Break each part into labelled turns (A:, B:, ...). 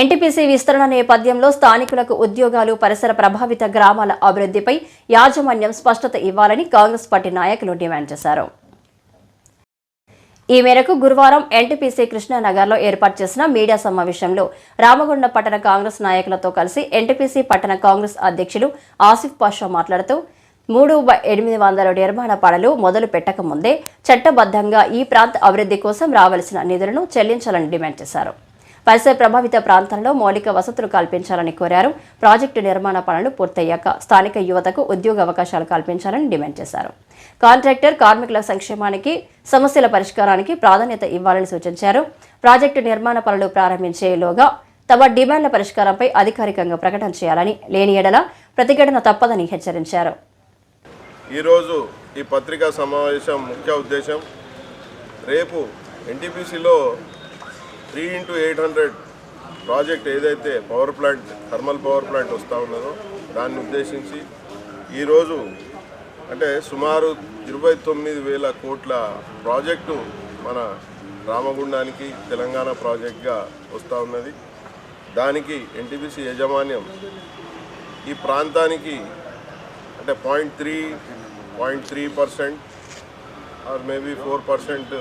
A: NTPC విస్తరణ నేపథ్యంలో స్థానికులకు ఉద్యోగాలు పరిసర ప్రభావిత గ్రామాల అభివృద్ధిపై యాజమాన్యం స్పష్టత ఇవ్వాలని కాంగ్రెస్ పార్టీ నాయకులు డిమాండ్ చేశారు. ఈ మేరకు గురువారం ఎన్టీపీసీ కృష్ణానగర్లో ఏర్పాటు చేసిన మీడియా సమావేశంలో రామగుండ పట్టణ కాంగ్రెస్ నాయకులతో కలిసి ఎన్టీపీసీ పట్టణ కాంగ్రెస్ అధ్యక్షులు ఆసిఫ్ పాషా మాట్లాడుతూ మూడు ఎనిమిది వందల నిర్మాణ పనులు మొదలు పెట్టకముందే చట్టబద్ధంగా ఈ ప్రాంత అభివృద్ధి కోసం రావాల్సిన నిధులను చెల్లించాలని డిమాండ్ చేశారు. పరిసర ప్రభావిత ప్రాంతాల్లో మౌలిక వసతులు కల్పించాలని కోరారు. ప్రాజెక్టు నిర్మాణ పనులు పూర్తయ్యాక స్థానిక యువతకు ఉద్యోగ అవకాశాలు కల్పించాలని డిమాండ్ చేశారు. కాంట్రాక్టర్ కార్మికుల సంక్షేమానికి సమస్యల పరిష్కారానికి ప్రాధాన్యత ఇవ్వాలని సూచించారు. ప్రాజెక్టు నిర్మాణ పనులు ప్రారంభించేలోగా తమ డిమాండ్ల పరిష్కారంపై అధికారికంగా ప్రకటన చేయాలని లేని ఎడల ప్రతిఘటన తప్పదని హెచ్చరించారు.
B: ఈరోజు ఈ పత్రికా సమావేశం ముఖ్య ఉద్దేశం రేపు ఎన్టీపీసీలో three into eight hundred project ఏదైతే power plant thermal power plant వస్తూ ఉన్నదో దాన్ని ఉద్దేశించి ఈరోజు అంటే సుమారు ఇరవై తొమ్మిది వేల కోట్ల ప్రాజెక్టు మన రామగుండానికి తెలంగాణ ప్రాజెక్ట్గా వస్తూ ఉన్నది. దానికి ఎన్టీపీసీ యాజమాన్యం ఈ ప్రాంతానికి అంటే point three point three percent or maybe four percent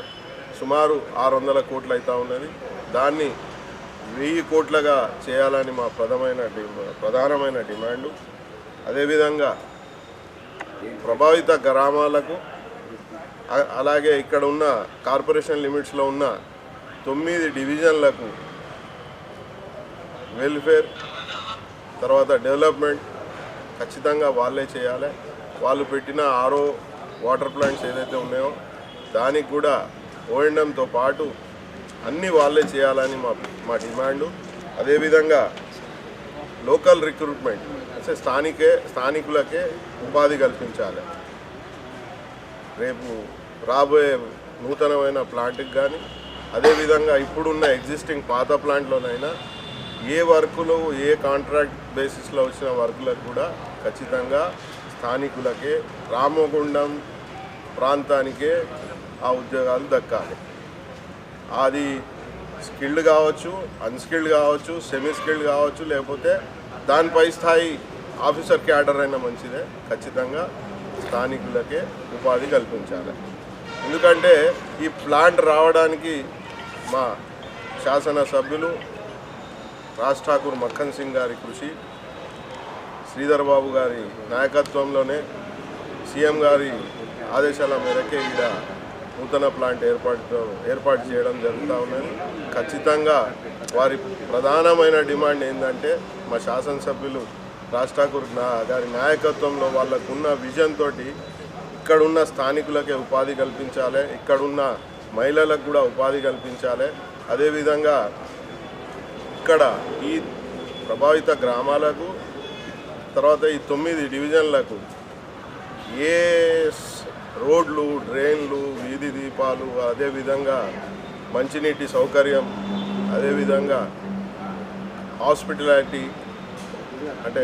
B: సుమారు ఆరు వందల కోట్లు అవుతూ ఉన్నది. దాన్ని వెయ్యి కోట్లగా చేయాలని మా ప్రధమైన డి- ప్రధానమైన డిమాండు. అదేవిధంగా ప్రభావిత గ్రామాలకు అలాగే ఇక్కడ ఉన్న కార్పొరేషన్ లిమిట్స్లో ఉన్న తొమ్మిది డివిజన్లకు వెల్ఫేర్ తర్వాత డెవలప్మెంట్ ఖచ్చితంగా వాళ్ళే చేయాలి. వాళ్ళు పెట్టిన ఆరో వాటర్ ప్లాంట్స్ ఏదైతే ఉన్నాయో దానికి కూడా ఓఎండంతో పాటు అన్నీ వాళ్ళే చేయాలని మా మా డిమాండు. అదేవిధంగా లోకల్ రిక్రూట్మెంట్ అంటే స్థానికే స్థానికులకే ఉపాధి కల్పించాలి. రేపు రాబోయే నూతనమైన ప్లాంట్కి కానీ అదేవిధంగా ఇప్పుడున్న ఎగ్జిస్టింగ్ పాత ప్లాంట్లోనైనా ఏ వర్కులు ఏ కాంట్రాక్ట్ బేసిస్లో వచ్చిన వర్కులకు కూడా ఖచ్చితంగా స్థానికులకే రామగుండం ప్రాంతానికే ఆ ఉద్యోగాలు దక్కాలి. అది స్కిల్డ్ కావచ్చు అన్స్కిల్డ్ కావచ్చు సెమీ స్కిల్డ్ కావచ్చు లేకపోతే దానిపై స్థాయి ఆఫీసర్ క్యాడర్ అయినా మంచిదే. ఖచ్చితంగా స్థానికులకే ఉపాధి కల్పించాలి. ఎందుకంటే ఈ ప్లాంట్ రావడానికి మా శాసనసభ్యులు రాజ్ ఠాకూర్ మక్కన్ సింగ్ గారి కృషి శ్రీధర్ బాబు గారి నాయకత్వంలోనే సీఎం గారి ఆదేశాల మేరకే ఈడ నూతన ప్లాంట్ ఏర్పాటు ఏర్పాటు చేయడం జరుగుతూ ఉన్నది. ఖచ్చితంగా వారి ప్రధానమైన డిమాండ్ ఏంటంటే మా శాసనసభ్యులు రాజ్ ఠాకూర్ నా గారి నాయకత్వంలో వాళ్ళకున్న విజన్ తోటి ఇక్కడున్న స్థానికులకే ఉపాధి కల్పించాలి ఇక్కడున్న మహిళలకు కూడా ఉపాధి కల్పించాలి. అదేవిధంగా ఇక్కడ ఈ ప్రభావిత గ్రామాలకు తర్వాత ఈ తొమ్మిది డివిజన్లకు ఏ రోడ్లు డ్రైన్లు వీధి దీపాలు అదేవిధంగా మంచినీటి సౌకర్యం అదేవిధంగా హాస్పిటాలిటీ అంటే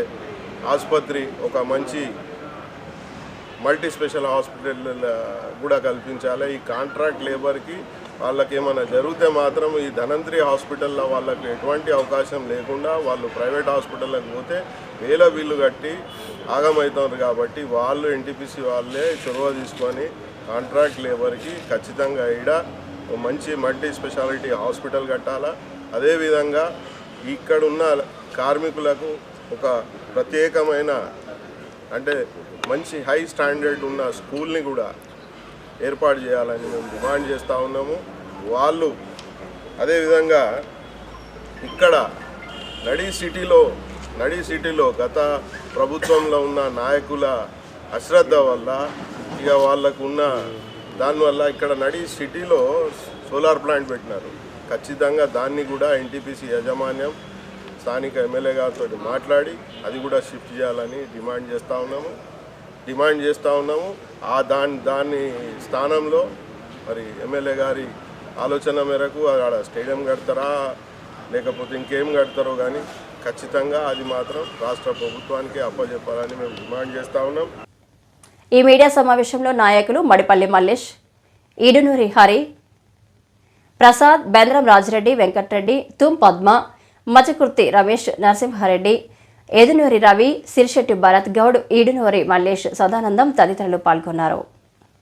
B: ఆసుపత్రి ఒక మంచి మల్టీ స్పెషల్ హాస్పిటల్ కూడా కల్పించాలి. ఈ కాంట్రాక్ట్ లేబర్కి వాళ్ళకి ఏమైనా జరిగితే మాత్రం ఈ ధనంత్రి హాస్పిటల్లో వాళ్ళకి ఎటువంటి అవకాశం లేకుండా వాళ్ళు ప్రైవేట్ హాస్పిటల్లోకి పోతే వేల బిల్లు కట్టి ఆగమవుతున్నారు కాబట్టి వాళ్ళు ఎన్టీపీసీ వాళ్ళే చొరవ తీసుకొని కాంట్రాక్ట్ లేబర్కి ఖచ్చితంగా ఈడ మంచి మల్టీ స్పెషాలిటీ హాస్పిటల్ కట్టాలా. అదేవిధంగా ఇక్కడున్న కార్మికులకు ఒక ప్రత్యేకమైన అంటే మంచి హై స్టాండర్డ్ ఉన్న స్కూల్ని కూడా ఏర్పాటు చేయాలని మేము డిమాండ్ చేస్తూ ఉన్నాము. వాళ్ళు అదేవిధంగా ఇక్కడ నడి సిటీలో నడి సిటీలో గత ప్రభుత్వంలో ఉన్న నాయకుల అశ్రద్ధ వల్ల ఇక వాళ్ళకు ఉన్న దానివల్ల ఇక్కడ నడి సిటీలో సోలార్ ప్లాంట్ పెట్టినారు. ఖచ్చితంగా దాన్ని కూడా ఎన్టీపీసీ యాజమాన్యం స్థానిక ఎమ్మెల్యే గారితో మాట్లాడి అది కూడా షిఫ్ట్ చేయాలని డిమాండ్ చేస్తూ ఉన్నాము. డిమాండ్ చేస్తూ ఉన్నాము. ఆ దాని దాని స్థానంలో మరి ఎమ్మెల్యే గారి ఆలోచన మేరకు ఆడ స్టేడియం కడతారా లేకపోతే ఇంకేం కడతారో కానీ ఖచ్చితంగా అది మాత్రం రాష్ట్ర ప్రభుత్వానికి అప్పజెప్పాలని మేము డిమాండ్ చేస్తా ఉన్నాం.
A: ఈ మీడియా సమావేశంలో నాయకులు మడిపల్లి మల్లేష్ ఈడునూరి హరి ప్రసాద్ బెంద్రం రాజిరెడ్డి వెంకట్రెడ్డి తుమ్ పద్మ మచకుర్తి రమేష్ నరసింహారెడ్డి ఎదునూరి రవి సిరిశెట్టి భరత్ గౌడ్ ఈడునూరి మల్లేష్ సదానందం తదితరులు పాల్గొన్నారు.